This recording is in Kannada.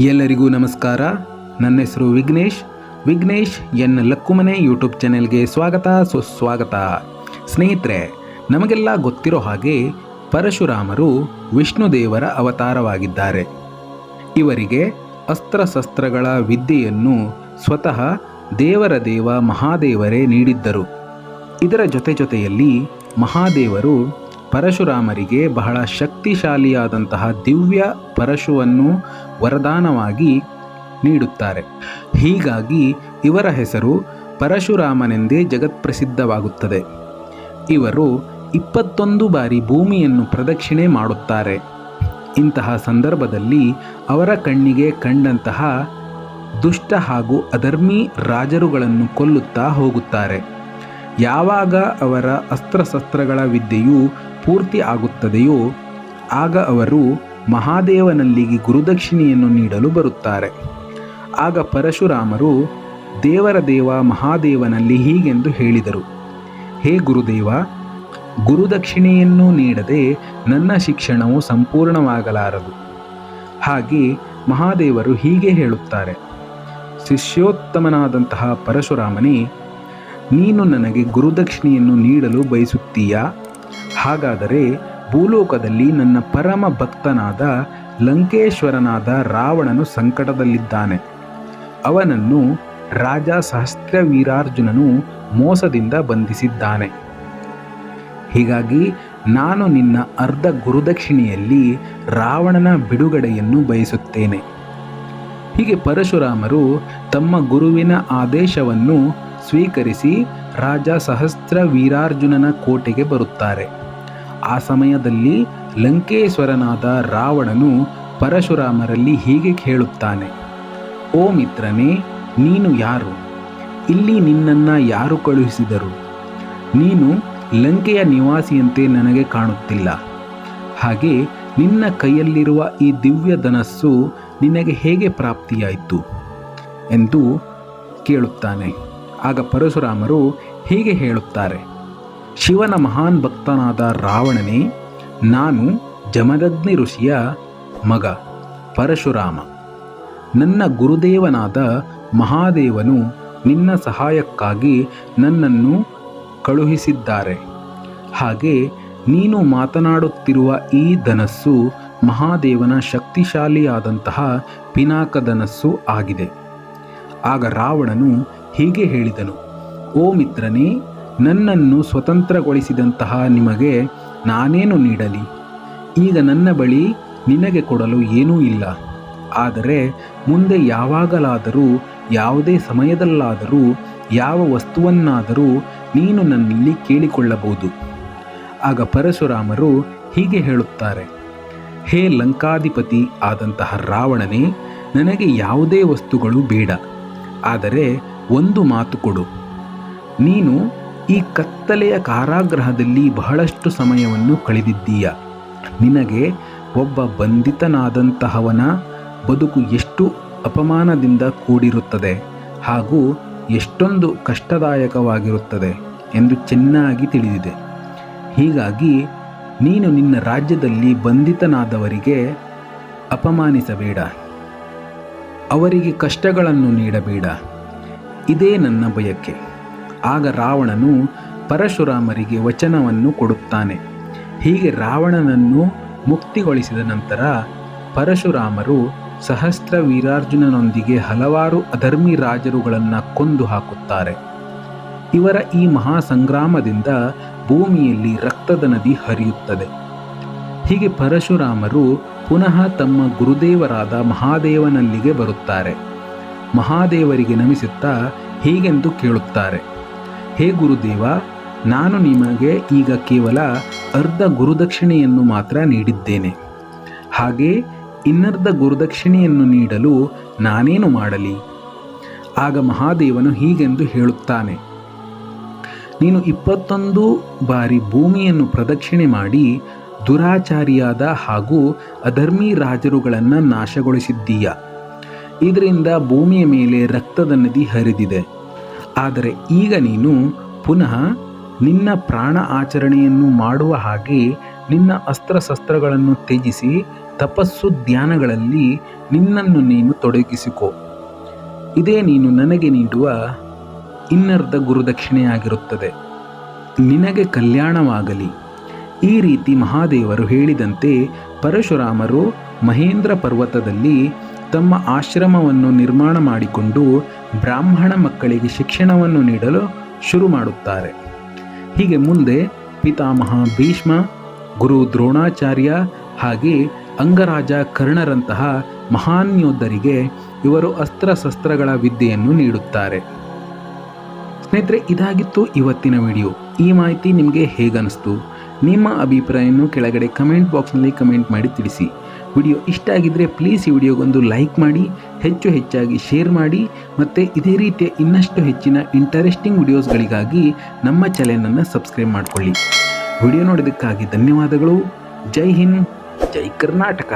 ಎಲ್ಲರಿಗೂ ನಮಸ್ಕಾರ. ನನ್ನ ಹೆಸರು ವಿಘ್ನೇಶ್. ವಿಘ್ನೇಶ್ ಎನ್ ಲಕ್ಕುಮನೆ ಯೂಟ್ಯೂಬ್ ಚಾನೆಲ್ಗೆ ಸ್ವಾಗತ. ಸುಸ್ವಾಗತ. ಸ್ನೇಹಿತರೆ, ನಮಗೆಲ್ಲ ಗೊತ್ತಿರೋ ಹಾಗೆ ಪರಶುರಾಮರು ವಿಷ್ಣು ದೇವರ ಅವತಾರವಾಗಿದ್ದಾರೆ. ಇವರಿಗೆ ಅಸ್ತ್ರಶಸ್ತ್ರಗಳ ವಿದ್ಯೆಯನ್ನು ಸ್ವತಃ ದೇವರ ದೇವ ಮಹಾದೇವರೇ ನೀಡಿದ್ದರು. ಇದರ ಜೊತೆ ಜೊತೆಯಲ್ಲಿ ಮಹಾದೇವರು ಪರಶುರಾಮರಿಗೆ ಬಹಳ ಶಕ್ತಿಶಾಲಿಯಾದಂತಹ ದಿವ್ಯ ಪರಶುವನ್ನು ವರದಾನವಾಗಿ ನೀಡುತ್ತಾರೆ. ಹೀಗಾಗಿ ಇವರ ಹೆಸರು ಪರಶುರಾಮನೆಂದೇ ಜಗತ್ಪ್ರಸಿದ್ಧವಾಗುತ್ತದೆ. ಇವರು ಇಪ್ಪತ್ತೊಂದು ಬಾರಿ ಭೂಮಿಯನ್ನು ಪ್ರದಕ್ಷಿಣೆ ಮಾಡುತ್ತಾರೆ. ಇಂತಹ ಸಂದರ್ಭದಲ್ಲಿ ಅವರ ಕಣ್ಣಿಗೆ ಕಂಡಂತಹ ದುಷ್ಟ ಹಾಗೂ ಅಧರ್ಮಿ ರಾಜರುಗಳನ್ನು ಕೊಲ್ಲುತ್ತಾ ಹೋಗುತ್ತಾರೆ. ಯಾವಾಗ ಅವರ ಅಸ್ತ್ರಶಸ್ತ್ರಗಳ ವಿದ್ಯೆಯು ಪೂರ್ತಿ ಆಗುತ್ತದೆಯೋ, ಆಗ ಅವರು ಮಹಾದೇವನಲ್ಲಿಗೆ ಗುರುದಕ್ಷಿಣೆಯನ್ನು ನೀಡಲು ಬರುತ್ತಾರೆ. ಆಗ ಪರಶುರಾಮರು, ದೇವರ ದೇವ ಮಹಾದೇವನಲ್ಲಿ ಹೀಗೆಂದು ಹೇಳಿದರು. ಹೇ ಗುರುದೇವ, ಗುರುದಕ್ಷಿಣೆಯನ್ನು ನೀಡದೆ ನನ್ನ ಶಿಕ್ಷಣವು ಸಂಪೂರ್ಣವಾಗಲಾರದು. ಹಾಗೆ ಮಹಾದೇವರು ಹೀಗೆ ಹೇಳುತ್ತಾರೆ. ಶಿಷ್ಯೋತ್ತಮನಾದಂತಹ ಪರಶುರಾಮನೇ, ನೀನು ನನಗೆ ಗುರುದಕ್ಷಿಣೆಯನ್ನು ನೀಡಲು ಬಯಸುತ್ತೀಯಾ? ಹಾಗಾದರೆ ಭೂಲೋಕದಲ್ಲಿ ನನ್ನ ಪರಮ ಭಕ್ತನಾದ ಲಂಕೇಶ್ವರನಾದ ರಾವಣನು ಸಂಕಟದಲ್ಲಿದ್ದಾನೆ. ಅವನನ್ನು ರಾಜ ಸಹಸ್ರವೀರಾರ್ಜುನನು ಮೋಸದಿಂದ ಬಂಧಿಸಿದ್ದಾನೆ. ಹೀಗಾಗಿ ನಾನು ನಿನ್ನ ಅರ್ಧ ಗುರುದಕ್ಷಿಣೆಯಲ್ಲಿ ರಾವಣನ ಬಿಡುಗಡೆಯನ್ನು ಬಯಸುತ್ತೇನೆ. ಹೀಗೆ ಪರಶುರಾಮರು ತಮ್ಮ ಗುರುವಿನ ಆದೇಶವನ್ನು ಸ್ವೀಕರಿಸಿ ರಾಜ ಸಹಸ್ರ ವೀರಾರ್ಜುನನ ಕೋಟೆಗೆ ಬರುತ್ತಾರೆ. ಆ ಸಮಯದಲ್ಲಿ ಲಂಕೇಶ್ವರನಾದ ರಾವಣನು ಪರಶುರಾಮರಲ್ಲಿ ಹೀಗೆ ಕೇಳುತ್ತಾನೆ, ಓ ಮಿತ್ರನೇ, ನೀನು ಯಾರು? ಇಲ್ಲಿ ನಿನ್ನನ್ನು ಯಾರು ಕಳುಹಿಸಿದರು? ನೀನು ಲಂಕೆಯ ನಿವಾಸಿಯಂತೆ ನನಗೆ ಕಾಣುತ್ತಿಲ್ಲ. ಹಾಗೆ ನಿನ್ನ ಕೈಯಲ್ಲಿರುವ ಈ ದಿವ್ಯ ಧನಸ್ಸು ನಿನಗೆ ಹೇಗೆ ಪ್ರಾಪ್ತಿಯಾಯಿತು? ಎಂದು ಕೇಳುತ್ತಾನೆ. ಆಗ ಪರಶುರಾಮರು ಹೀಗೆ ಹೇಳುತ್ತಾರೆ ಶಿವನ ಮಹಾನ್ ಭಕ್ತನಾದ ರಾವಣನೇ, ನಾನು ಜಮದಗ್ನಿ ಋಷಿಯ ಮಗ ಪರಶುರಾಮ. ನನ್ನ ಗುರುದೇವನಾದ ಮಹಾದೇವನು ನಿನ್ನ ಸಹಾಯಕ್ಕಾಗಿ ನನ್ನನ್ನು ಕಳುಹಿಸಿದ್ದಾರೆ. ಹಾಗೆ ನೀನು ಮಾತನಾಡುತ್ತಿರುವ ಈ ಧನಸ್ಸು ಮಹಾದೇವನ ಶಕ್ತಿಶಾಲಿಯಾದಂತಹ ಪಿನಾಕ ಧನಸ್ಸು ಆಗಿದೆ. ಆಗ ರಾವಣನು ಹೀಗೆ ಹೇಳಿದನು, ಓ ಮಿತ್ರನೇ ನನ್ನನ್ನು ಸ್ವತಂತ್ರಗೊಳಿಸಿದಂತಹ ನಿಮಗೆ ನಾನೇನು ನೀಡಲಿ? ಈಗ ನನ್ನ ಬಳಿ ನಿನಗೆ ಕೊಡಲು ಏನೂ ಇಲ್ಲ. ಆದರೆ ಮುಂದೆ ಯಾವಾಗಲಾದರೂ, ಯಾವುದೇ ಸಮಯದಲ್ಲಾದರೂ, ಯಾವ ವಸ್ತುವನ್ನಾದರೂ ನೀನು ನನ್ನಲ್ಲಿ ಕೇಳಿಕೊಳ್ಳಬಹುದು. ಆಗ ಪರಶುರಾಮರು ಹೀಗೆ ಹೇಳುತ್ತಾರೆ, ಹೇ ಲಂಕಾಧಿಪತಿ ಆದಂತಹ ರಾವಣನೇ, ನನಗೆ ಯಾವುದೇ ವಸ್ತುಗಳು ಬೇಡ. ಆದರೆ ಒಂದು ಮಾತು ಕೊಡು. ನೀನು ಈ ಕತ್ತಲೆಯ ಕಾರಾಗೃಹದಲ್ಲಿ ಬಹಳಷ್ಟು ಸಮಯವನ್ನು ಕಳೆದಿದ್ದೀಯ? ನಿನಗೆ ಒಬ್ಬ ಬಂಧಿತನಾದಂತಹವನ ಬದುಕು ಎಷ್ಟು ಅಪಮಾನದಿಂದ ಕೂಡಿರುತ್ತದೆ ಹಾಗೂ ಎಷ್ಟೊಂದು ಕಷ್ಟದಾಯಕವಾಗಿರುತ್ತದೆ ಎಂದು ಚೆನ್ನಾಗಿ ತಿಳಿದಿದೆ. ಹೀಗಾಗಿ ನೀನು ನಿನ್ನ ರಾಜ್ಯದಲ್ಲಿ ಬಂಧಿತನಾದವರಿಗೆ ಅಪಮಾನಿಸಬೇಡ. ಅವರಿಗೆ ಕಷ್ಟಗಳನ್ನು ನೀಡಬೇಡ. ಇದೇ ನನ್ನ ಬಯಕೆ. ಆಗ ರಾವಣನು ಪರಶುರಾಮರಿಗೆ ವಚನವನ್ನು ಕೊಡುತ್ತಾನೆ. ಹೀಗೆ ರಾವಣನನ್ನು ಮುಕ್ತಿಗೊಳಿಸಿದ ನಂತರ ಪರಶುರಾಮರು ಸಹಸ್ರ ವೀರಾರ್ಜುನನೊಂದಿಗೆ ಹಲವಾರು ಅಧರ್ಮಿ ರಾಜರುಗಳನ್ನು ಕೊಂದು ಹಾಕುತ್ತಾರೆ. ಇವರ ಈ ಮಹಾ ಸಂಗ್ರಾಮದಿಂದ ಭೂಮಿಯಲ್ಲಿ ರಕ್ತದ ನದಿ ಹರಿಯುತ್ತದೆ. ಹೀಗೆ ಪರಶುರಾಮರು ಪುನಃ ತಮ್ಮ ಗುರುದೇವರಾದ ಮಹಾದೇವನಲ್ಲಿಗೆ ಬರುತ್ತಾರೆ. ಮಹಾದೇವರಿಗೆ ನಮಿಸುತ್ತಾ ಹೀಗೆಂದು ಕೇಳುತ್ತಾರೆ. ಹೇ ಗುರುದೇವ, ನಾನು ನಿಮಗೆ ಈಗ ಕೇವಲ ಅರ್ಧ ಗುರುದಕ್ಷಿಣೆಯನ್ನು ಮಾತ್ರ ನೀಡಿದ್ದೇನೆ. ಹಾಗೆ ಇನ್ನರ್ಧ ಗುರುದಕ್ಷಿಣೆಯನ್ನು ನೀಡಲು ನಾನೇನು ಮಾಡಲಿ? ಆಗ ಮಹಾದೇವನು ಹೀಗೆಂದು ಹೇಳುತ್ತಾನೆ. ನೀನು ಇಪ್ಪತ್ತೊಂದು ಬಾರಿ ಭೂಮಿಯನ್ನು ಪ್ರದಕ್ಷಿಣೆ ಮಾಡಿ ದುರಾಚಾರಿಯಾದ ಹಾಗೂ ಅಧರ್ಮಿ ರಾಜರುಗಳನ್ನು ನಾಶಗೊಳಿಸಿದ್ದೀಯ? ಇದರಿಂದ ಭೂಮಿಯ ಮೇಲೆ ರಕ್ತದ ನದಿ ಹರಿದಿದೆ. ಆದರೆ ಈಗ ನೀನು ಪುನಃ ನಿನ್ನ ಪ್ರಾಣ ಆಚರಣೆಯನ್ನು ಮಾಡುವ ಹಾಗೆ ನಿನ್ನ ಅಸ್ತ್ರಶಸ್ತ್ರಗಳನ್ನು ತ್ಯಜಿಸಿ ತಪಸ್ಸು ಧ್ಯಾನಗಳಲ್ಲಿ ನಿನ್ನನ್ನು ನೀನು ತೊಡಗಿಸಿಕೊ. ಇದೇ ನೀನು ನನಗೆ ನೀಡುವ ಇನ್ನರ್ಧ ಗುರುದಕ್ಷಿಣೆಯಾಗಿರುತ್ತದೆ. ನಿನಗೆ ಕಲ್ಯಾಣವಾಗಲಿ. ಈ ರೀತಿ ಮಹಾದೇವರು ಹೇಳಿದಂತೆ ಪರಶುರಾಮರು ಮಹೇಂದ್ರ ಪರ್ವತದಲ್ಲಿ ತಮ್ಮ ಆಶ್ರಮವನ್ನು ನಿರ್ಮಾಣ ಮಾಡಿಕೊಂಡು ಬ್ರಾಹ್ಮಣ ಮಕ್ಕಳಿಗೆ ಶಿಕ್ಷಣವನ್ನು ನೀಡಲು ಶುರು ಮಾಡುತ್ತಾರೆ. ಹೀಗೆ ಮುಂದೆ ಪಿತಾಮಹ ಭೀಷ್ಮ, ಗುರು ದ್ರೋಣಾಚಾರ್ಯ ಹಾಗೆ ಅಂಗರಾಜ ಕರ್ಣರಂತಹ ಮಹಾನ್ ಯೋಧರಿಗೆ ಇವರು ಅಸ್ತ್ರಶಸ್ತ್ರಗಳ ವಿದ್ಯೆಯನ್ನು ನೀಡುತ್ತಾರೆ. ಸ್ನೇಹಿತರೆ, ಇದಾಗಿತ್ತು ಇವತ್ತಿನ ವಿಡಿಯೋ. ಈ ಮಾಹಿತಿ ನಿಮಗೆ ಹೇಗನ್ನಿಸ್ತು? ನಿಮ್ಮ ಅಭಿಪ್ರಾಯವನ್ನು ಕೆಳಗಡೆ ಕಮೆಂಟ್ ಬಾಕ್ಸ್ನಲ್ಲಿ ಕಮೆಂಟ್ ಮಾಡಿ ತಿಳಿಸಿ. ವಿಡಿಯೋ ಇಷ್ಟ ಆಗಿದ್ದರೆ ಪ್ಲೀಸ್ ಈ ವಿಡಿಯೋಗೊಂದು ಲೈಕ್ ಮಾಡಿ, ಹೆಚ್ಚು ಹೆಚ್ಚಾಗಿ ಶೇರ್ ಮಾಡಿ ಮತ್ತು ಇದೇ ರೀತಿಯ ಇನ್ನಷ್ಟು ಹೆಚ್ಚಿನ ಇಂಟರೆಸ್ಟಿಂಗ್ ವಿಡಿಯೋಸ್ಗಳಿಗಾಗಿ ನಮ್ಮ ಚಾನೆಲನ್ನು ಸಬ್ಸ್ಕ್ರೈಬ್ ಮಾಡಿಕೊಳ್ಳಿ. ವಿಡಿಯೋ ನೋಡೋದಕ್ಕಾಗಿ ಧನ್ಯವಾದಗಳು. ಜೈ ಹಿಂದ್, ಜೈ ಕರ್ನಾಟಕ.